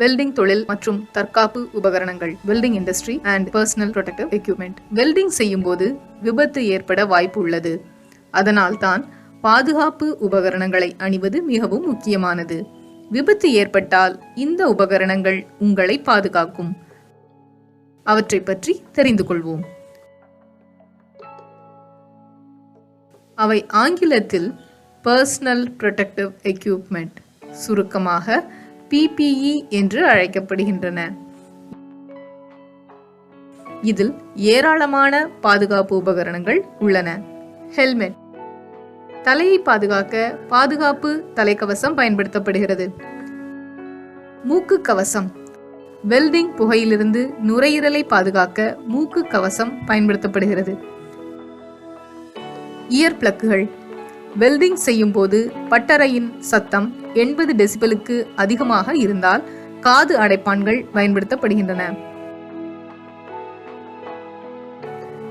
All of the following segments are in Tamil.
வெல்டிங் தொழில் மற்றும் தற்காப்பு உபகரணங்கள் welding industry and personal protective equipment welding செய்யும் போது விபத்து ஏற்பட வாய்ப்பு உள்ளது. அதனால் தான் பாதுகாப்பு உபகரணங்களை அணிவது மிகவும் முக்கியமானது. விபத்து ஏற்பட்டால் இந்த உபகரணங்கள் உங்களை பாதுகாக்கும். அவற்றை பற்றி தெரிந்து கொள்வோம். அவை ஆங்கிலத்தில் பர்சனல் ப்ரொடெக்டிவ் எக்யூப்மெண்ட் சுருக்கமாக பிபிஇ என்று அழைக்கப்படுகின்றன. இதில் ஏராளமான பாதுகாப்பு உபகரணங்கள் உள்ளன. ஹெல்மெட். தலையை பாதுகாக்க பாதுகாப்பு தலைக்கவசம் பயன்படுத்தப்படுகிறது. மூக்கு கவசம். வெல்டிங் புகையிலிருந்து நுரையீரலை பாதுகாக்க மூக்கு கவசம் பயன்படுத்தப்படுகிறது. இயர் பிளக்குகள். வெல்டிங் செய்யும் போது பட்டறையின் சத்தம் எண்பது டெசிபலுக்கு அதிகமாக இருந்தால் காது அடைப்பான்கள் பயன்படுத்தப்படுகின்றன.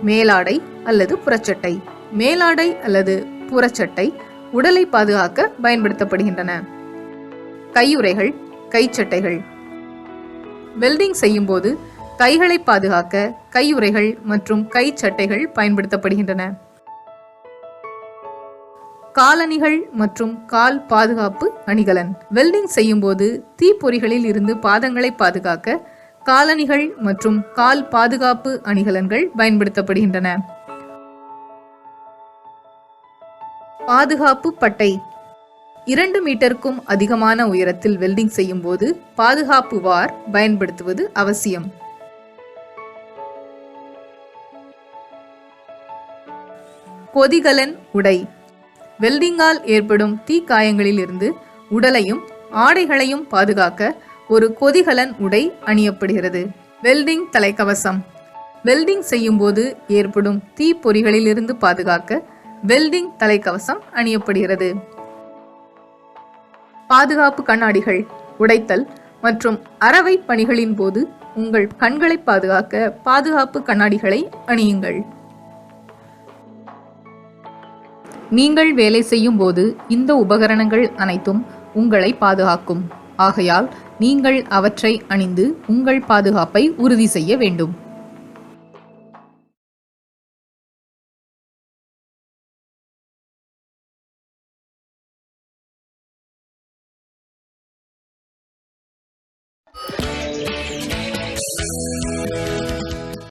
மேலாடை அல்லது புறச்சட்டை. மேலாடை அல்லது புறச்சட்டை உடலை பாதுகாக்க பயன்படுத்தப்படுகின்றன. கையுறைகள் கைச்சட்டைகள். வெல்டிங் செய்யும் போது கைகளை பாதுகாக்க கையுறைகள் மற்றும் கைச்சட்டைகள் பயன்படுத்தப்படுகின்றன. காலணிகள் மற்றும் கால் பாதுகாப்பு அணிகலன். வெல்டிங் செய்யும் போது தீப்பொறிகளில் இருந்து பாதங்களை பாதுகாக்க காலணிகள் மற்றும் கால் பாதுகாப்பு அணிகலன்கள் பயன்படுத்தப்படுகின்றன. பாதுகாப்பு பட்டை. இரண்டு மீட்டருக்கும் அதிகமான உயரத்தில் வெல்டிங் செய்யும் போது பாதுகாப்பு வார் பயன்படுத்துவது அவசியம். கொதிகலன் உடை. வெல்டிங்கால் ஏற்படும் தீக்காயங்களிலிருந்து உடலையும் ஆடைகளையும் பாதுகாக்க ஒரு கொதிகலன் உடை அணியப்படுகிறது. வெல்டிங் தலைக்கவசம். வெல்டிங் செய்யும்போது ஏற்படும் தீப்பொறிகளில் இருந்து பாதுகாக்க வெல்டிங் தலைக்கவசம் அணியப்படுகிறது. பாதுகாப்பு கண்ணாடிகள் உடைத்தல் மற்றும் அறவை பணிகளின் போது உங்கள் கண்களை பாதுகாக்க பாதுகாப்பு கண்ணாடிகளை அணியுங்கள். நீங்கள் வேலை செய்யும் போது இந்த உபகரணங்கள் அனைத்தும் உங்களை பாதுகாக்கும். ஆகையால் நீங்கள் அவற்றை அணிந்து உங்கள் பாதுகாப்பை உறுதி செய்ய வேண்டும்.